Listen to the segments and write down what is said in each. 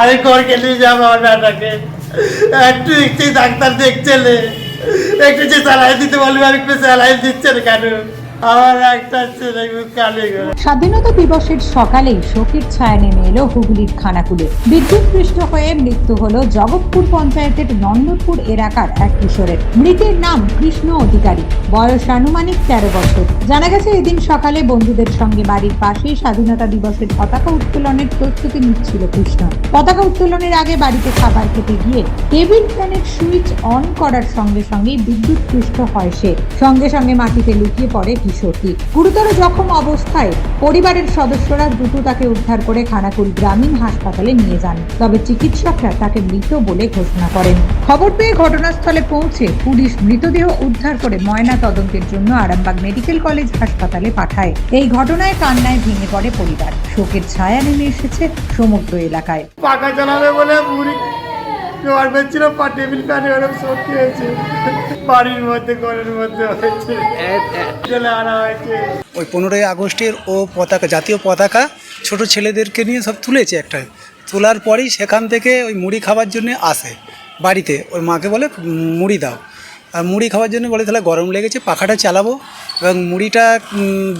আমি ঘরকে নিয়ে যাব আমার বেটাকে একটু একটু ডাক্তার দেখছে একটু যে স্যালাইন দিতে বলবে আমি একটু স্যালাইন দিচ্ছে না কেন। স্বাধীনতা দিবসের সকালেই শোকের ছায়া নেমে এলো হুগলির খানাকুলে। বিদ্যুৎপৃষ্ট হয়ে মৃত্যু হলো জগৎপুর পঞ্চায়েতের নন্দপুর এলাকার এক কিশোরের। মৃতের নাম কৃষ্ণ অধিকারী। বয়স আনুমানিক তেরো বছর। জানা গেছে এদিন সকালে বন্ধুদের সঙ্গে বাড়ির পাশেই স্বাধীনতা দিবসের পতাকা উত্তোলনের প্রস্তুতি নিচ্ছিল কৃষ্ণ। পতাকা উত্তোলনের আগে বাড়িতে খাবার খেতে গিয়ে টেবিল ফ্যানের সুইচ অন করার সঙ্গে সঙ্গেই বিদ্যুৎপৃষ্ট হয় সে। সঙ্গে সঙ্গে মাটিতে লুকিয়ে পড়ে কিশোরটি গুরুতর জখম অবস্থায় পরিবারের সদস্যরা দ্রুত তাকে উদ্ধার করে খানাকুল গ্রামীণ হাসপাতালে নিয়ে যান। তবে চিকিৎসকরা তাকে মৃত বলে ঘোষণা করেন। খবর পেয়ে ঘটনাস্থলে পৌঁছে পুলিশ মৃতদেহ উদ্ধার করে ময়না তদন্তের জন্য আরামবাগ মেডিকেল কলেজ হাসপাতালে পাঠায়। এই ঘটনায় কান্নায় ভেঙে পড়ে পরিবার। শোকের ছায়া নেমে এসেছে সমগ্র এলাকায়। পাখা চালাবে বলে জোয়ার বেচছিল পা টেবিল ফ্যানে ওরকম সত্যি হয়েছে বাড়ির মধ্যে, ঘরের মধ্যে হয়েছে। চলে আনা হয়েছে। ওই পনেরোই আগস্টের ও পতাকা, জাতীয় পতাকা ছোট ছেলেদেরকে নিয়ে সব তুলেছে একটা। তোলার পরেই সেখান থেকে ওই মুড়ি খাবার জন্য আসে। বাড়িতে, ওর মাকে বলে মুড়ি দাও। আর মুড়ি খাওয়ার জন্য বলে, তাহলে গরম লেগেছে, পাখাটা চালাবো। এবং মুড়িটা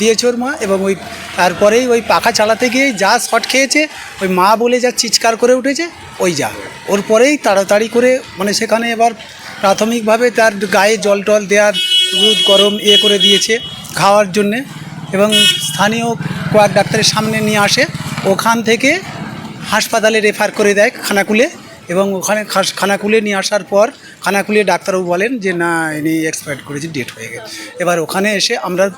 দিয়েছে ওর মা এবং ওই, তারপরেই ওই পাখা চালাতে গিয়ে যা শট খেয়েছে, ওই মা বলে যা চিৎকার করে উঠেছে, ওই যা। ওর পরেই তাড়াতাড়ি করে মানে সেখানে এবার প্রাথমিকভাবে তার গায়ে জল টল দেওয়ার দুধ গরম ইয়ে করে দিয়েছে খাওয়ার জন্যে এবং স্থানীয় কোয়াক ডাক্তারের সামনে নিয়ে আসে। ওখান থেকে হাসপাতালে রেফার করে দেয় খানাকুলে। এবং ওখানে খানাকুলে নিয়ে আসার পর খানাকুলে ডাক্তারবাবু বলেন যে, না, ইনি এক্সপায়ার্ড করেছে ডেট হয়ে গেছে। এবার ওখানে এসে আমরা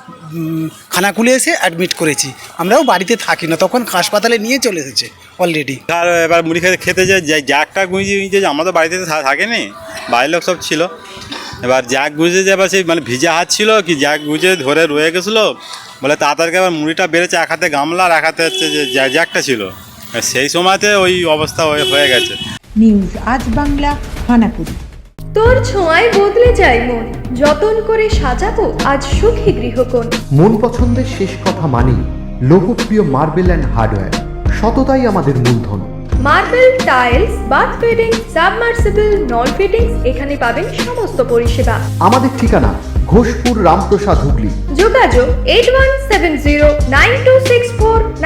খানাকুলে এসে অ্যাডমিট করেছি। আমরাও বাড়িতে থাকি না, তখন হাসপাতালে নিয়ে চলে এসেছে অলরেডি আর এবার মুড়ি খেতে খেতে যে যে জ্যাকটা গুঁজে আমরা তো বাড়িতে থাকেনি, বাড়ির লোক সব ছিল। এবার জ্যাক গুঁজে যে এবার সেই মানে ভিজা হাত ছিল, কি জ্যাক গুঁজে ধরে রয়ে গেছিল, বলে তাড়াতাড়ি এবার মুড়িটা বেড়েছে, এক হাতে গামলা আর এক হাতে হচ্ছে যে জ্যা- জ্যাকটা ছিল। সেই সময়তে ওই অবস্থা হয়ে গেছে। নিউজ আজ বাংলা খানাকুল তোর ছোঁয়ায় বদলে যায় মন। যতন করে সাজাবো আজ সুখী গৃহকোণ। মন পছন্দের শেষ কথা মানি লোকপ্রিয় মার্বেল অ্যান্ড হার্ডওয়্যার সততাই আমাদের মূলধন। Marble tiles bath fitting submersible নল ফিটিংস এখানে পাবেন সমস্ত পরিষেবা। আমাদের ঠিকানা ঘোষপুর রামপ্রসাদ হুগলি। যোগাযোগ eight one seven zero nine two six